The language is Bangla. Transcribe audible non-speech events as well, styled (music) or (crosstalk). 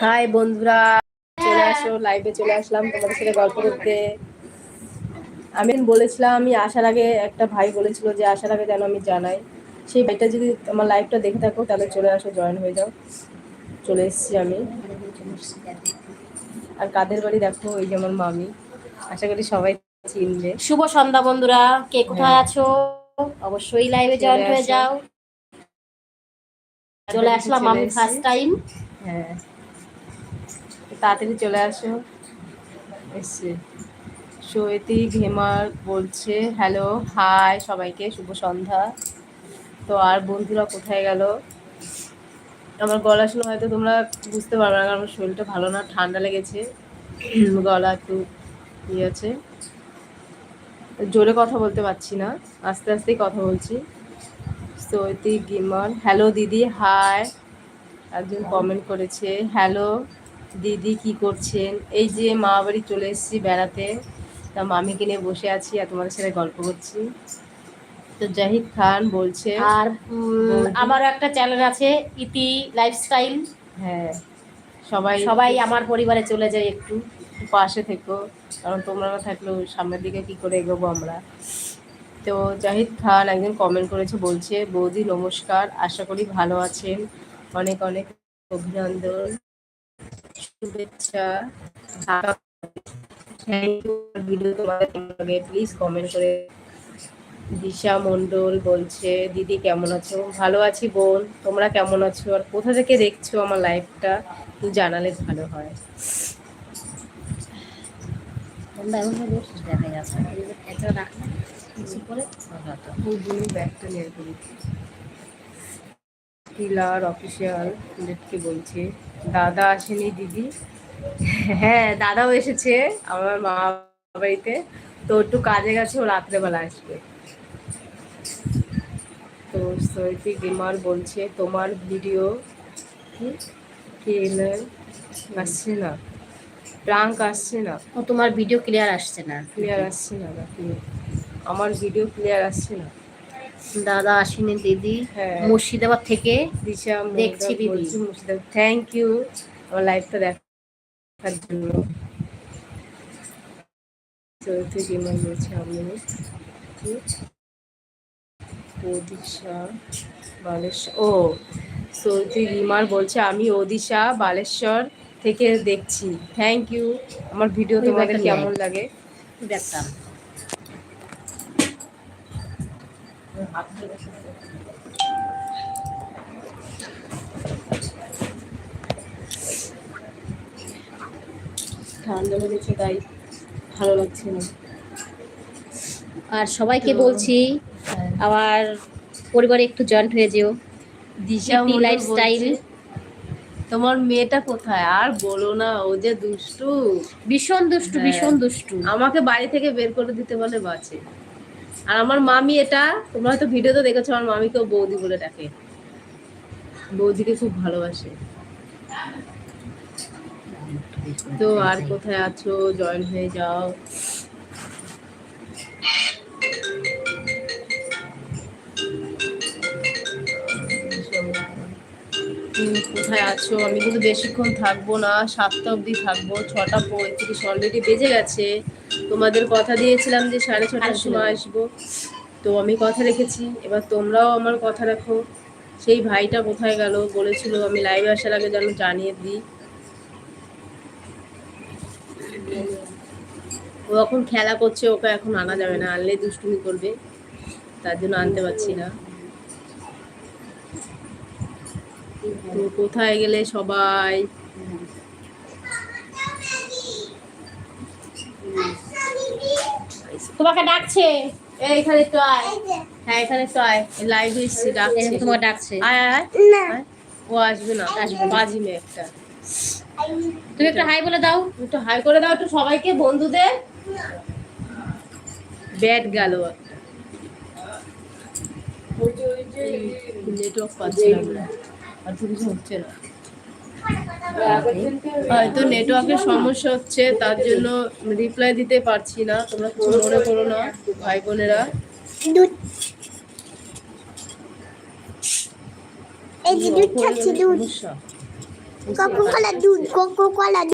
হাই বন্ধুরা চলে আসো লাইভে চলে আসলাম তোমাদের সাথে গল্প করতে। আমি বলেছিলাম আমি আসার আগে একটা ভাই বলেছিল যে আসার আগে যেন আমি জানাই। সেই ভাইটা যদি আমার লাইভটা দেখে থাকো তাহলে চলে আসো জয়েন হয়ে যাও। চলে এসেছি আমি। আর কাদের বাড়ি দেখো ওই যে আমার মামি। আশা করি সবাই চিনবে। শুভ সন্ধ্যা বন্ধুরা কে কোথায় হ্যাঁ। আছো? অবশ্যই লাইভে জয়েন হয়ে যাও। চলে আসলাম আমি ফার্স্ট টাইম হ্যাঁ। তাড়াতাড়ি চলে আসো। এসছে সৈতি ঘেমার বলছে হ্যালো হাই সবাইকে শুভ সন্ধ্যা। তো আর বন্ধুরা কোথায় গেল? আমার গলা শুনে হয়তো তোমরা বুঝতে পারবে না, কারণ আমার শরীরটা ভালো না, ঠান্ডা লেগেছে। (clears throat) গলা একটু ইয়ে আছে। জোরে কথা বলতে পারছি না, আস্তে আস্তেই কথা বলছি। সৈতি গিমার হ্যালো দিদি হাই একজন কমেন্ট করেছে হ্যালো দিদি কি করছেন? এই যে মা বাড়ি চলে এসেছি বেড়াতে। তা মামিকে নিয়ে বসে আছি আর তোমাদের সাথে গল্প করছি। তো জাহিদ খান বলছে আর আমারও একটা চ্যানেল আছে ইতি লাইফস্টাইল হ্যাঁ সবাই সবাই আমার পরিবারে চলে যায় একটু। একটু পাশে থেকো কারণ তোমরা না থাকলেও সামনের দিকে কি করে এগোবো আমরা? তো জাহিদ খান একজন কমেন্ট করেছে বলছে বৌদি নমস্কার আশা করি ভালো আছেন। অনেক অনেক অভিনন্দন। শুভেচ্ছা। থ্যাংক ইউ ভিডিও তোমাদের কেমন লাগে প্লিজ কমেন্ট করে দিশা মন্ডল বলছে দিদি কেমন আছো? ভালো আছি বোন। তোমরা কেমন আছো? আর কোথা থেকে দেখছ আমার লাইফটা একটু জানালে ভালো হয়। তোমরা দেখা যাচ্ছে এটা রাখ কিছু করে ব্যাগটা নিয়ে করি কিলার অফিসিয়াল লেটকে বলছে? দাদা আসেনি দিদি? হ্যাঁ দাদাও এসেছে আমার মা বাড়িতে। তো একটু কাজে গেছে ও রাত্রেবেলা আসবে। তো সৈতি গেমার বলছে তোমার ভিডিও ক্লিয়ার আসছে না। প্রাঙ্ক আসছে না। ও তোমার ভিডিও ক্লিয়ার আসছে না। ক্লিয়ার আসছে না আমার ভিডিও ক্লিয়ার আসছে না। দাদা আসেনি দিদি হ্যাঁ। মুর্শিদাবাদ থেকে দেখছি দিদি। মুর্শিদাবাদ। থ্যাংক ইউ আমার লাইফটা দেখার জন্য। চৌধুরী বিমান বলছে আমি ওদিশা বালেশ্বর ও সৌদি রিমার বলছে আমি ওদিশা বালেশ্বর থেকে দেখছি। থ্যাংক ইউ আমার ভিডিও তোমাদের কেমন লাগে? দেখতাম ঠান্ডা লেগেছে তাই ভালো লাগছে না। আর সবাইকে বলছি হ্যাঁ। আমার পরিবারে একটু জয়েন্ট হয়ে যেও। দিশা লাইফস্টাইল। তোমার মেয়েটা কোথায়? আর বলো না ও যে দুষ্টু। ভীষণ দুষ্টু হ্যাঁ। ভীষণ দুষ্টু। আমাকে বাড়ি থেকে বের করে দিতে বলে বাঁচে। আর আমার মামি এটা, তোমরা হয়তো ভিডিওতে দেখেছ, আমার মামিকেও বৌদি বলে ডাকে। বৌদিকে খুব ভালোবাসে। তো আর কোথায় আছো? জয়েন হয়ে যাও। কোথায় আছো? আমি কিন্তু বেশিক্ষণ থাকব না, সাতটা অবধি থাকব, ছটা পঁয়ত্রিশ অলরেডি বেজে গেছে। তোমাদের কথা দিয়েছিলাম যে সাড়ে ছটার সময় আসব। তো আমি কথা রেখেছি। এবার তোমরাও আমার কথা রাখো। সেই ভাইটা কোথায় গেল বলেছিল, আমি লাইভে আসার আগে যেন জানিয়ে দিই। ও এখন খেলা করছে, ওকে এখন আনা যাবে না, আনলে দুষ্টুমি করবে। তার জন্য আনতে পারছি না। কোথায় গেলে সবাই? তোমাকে ডাকছে? এই এখানে তো আয়। হ্যাঁ এখানে তো আয়। লাইভে এসছি ডাকছে। তোমাকে ডাকছে। আয় আয়। আয়। ও আসবে না আসবে বাজি মেয়ে একটা। তুমি একটু হাই বলে দাও। একটু হাই করে দাও একটু সবাইকে বন্ধুদের। ব্যাট গেল। নেটওয়ার্ক পাচ্ছি না। আর তো কিছু হচ্ছে না। হয়তো নেটওয়ার্কের সমস্যা হচ্ছে তার জন্য রিপ্লাই দিতে পারছি না। তোমরা কিছু মনে করো না ভাই বোনেরা। এই যে দুধ খাচ্ছি দুধ। কোকো কলা দুধ কোকো কলা